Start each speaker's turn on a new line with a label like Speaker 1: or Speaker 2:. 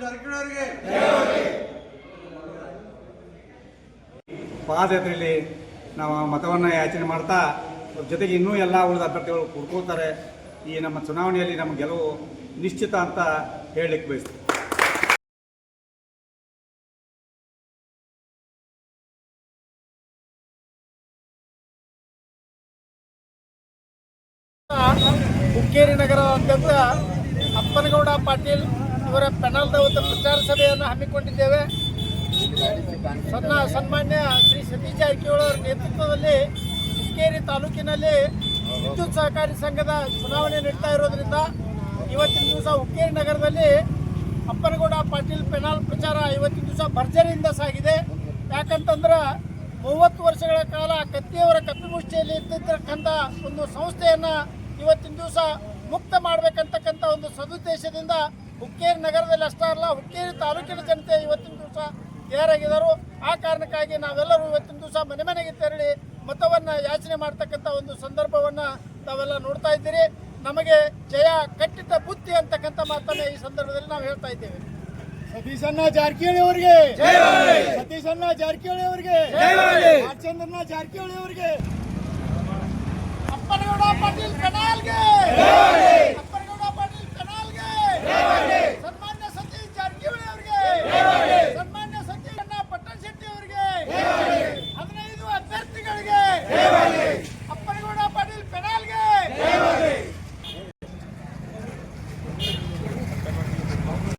Speaker 1: ಜಾರಕಿಹೊಳಿಯವರಿಗೆ ಪಾದಯಾತ್ರೆಯಲ್ಲಿ ನಾವು ಮತವನ್ನ ಯಾಚನೆ ಮಾಡ್ತಾ ಜೊತೆಗೆ ಇನ್ನೂ ಎಲ್ಲ ಉಳಿದ ಅಭ್ಯರ್ಥಿಗಳು ಕೂಡ್ಕೋತಾರೆ ಈ ನಮ್ಮ ಚುನಾವಣೆಯಲ್ಲಿ ನಮ್ಮ ಗೆಲುವು ನಿಶ್ಚಿತ ಅಂತ ಹೇಳಲಿಕ್ಕೆ ಬಯಸ್ತೀವಿ
Speaker 2: ಹುಕ್ಕೇರಿ ನಗರ ಅಧ್ಯಕ್ಷ ಅಪ್ಪನಗೌಡ ಪಾಟೀಲ್ ಇವರ ಪೆನಲ್ದ ಒಂದು ಪ್ರಚಾರ ಸಭೆಯನ್ನು ಹಮ್ಮಿಕೊಂಡಿದ್ದೇವೆ. ಸನ್ನ ಸನ್ಮಾನ್ಯ ಶ್ರೀ ಸತೀಶ್ ಜಾರಕಿಹೊಳಿ ಅವರ ನೇತೃತ್ವದಲ್ಲಿ ಹುಕ್ಕೇರಿ ತಾಲೂಕಿನಲ್ಲಿ ವಿದ್ಯುತ್ ಸಹಕಾರಿ ಸಂಘದ ಚುನಾವಣೆ ನಡೀತಾ ಇರೋದ್ರಿಂದ ಇವತ್ತಿನ ದಿವಸ ಹುಕ್ಕೇರಿ ನಗರದಲ್ಲಿ ಅಪ್ಪನಗೌಡ ಪಾಟೀಲ್ ಪೆನಾಲ್ ಪ್ರಚಾರ ಇವತ್ತಿನ ದಿವಸ ಭರ್ಜರಿಯಿಂದ ಸಾಗಿದೆ. ಯಾಕಂತಂದ್ರೆ ಮೂವತ್ತು ವರ್ಷಗಳ ಕಾಲ ಕತ್ತಿಯವರ ಕಪಿಮುಷ್ಟಿಯಲ್ಲಿ ಇದ್ದಿರ್ತಕ್ಕಂಥ ಒಂದು ಸಂಸ್ಥೆಯನ್ನ ಇವತ್ತಿನ ದಿವಸ ಮುಕ್ತ ಮಾಡಬೇಕಂತಕ್ಕಂಥ ಒಂದು ಸದುದ್ದೇಶದಿಂದ ಹುಕ್ಕೇರಿ ನಗರದಲ್ಲಿ ಅಷ್ಟೇ ಅಲ್ಲ ಹುಕ್ಕೇರಿ ತಾಲೂಕಿನ ಜನತೆ ಇವತ್ತಿನ ದಿವಸ ತಯಾರಾಗಿದ್ದರು. ಆ ಕಾರಣಕ್ಕಾಗಿ ನಾವೆಲ್ಲರೂ ಇವತ್ತಿನ ದಿವಸ ಮನೆ ಮನೆಗೆ ತೆರಳಿ ಮತವನ್ನು ಯಾಚನೆ ಮಾಡ್ತಕ್ಕಂಥ ಒಂದು ಸಂದರ್ಭವನ್ನು ತಾವೆಲ್ಲ ನೋಡ್ತಾ ಇದ್ದೀರಿ. ನಮಗೆ ಜಯ ಕಟ್ಟಿದ ಬುದ್ಧಿ ಅಂತಕ್ಕಂಥ ಮಾತನ್ನ ಈ ಸಂದರ್ಭದಲ್ಲಿ ನಾವು ಹೇಳ್ತಾ ಇದ್ದೇವೆ.
Speaker 3: ಸತೀಶಣ್ಣ ಜಾರಕಿಹೊಳಿ ಅವರಿಗೆ. ಸತೀಶಣ್ಣ ಜಾರಕಿಹೊಳಿ ಅವರಿಗೆ. ಚಂದ್ರಣ್ಣ ಜಾರಕಿಹೊಳಿ ಅವರಿಗೆ.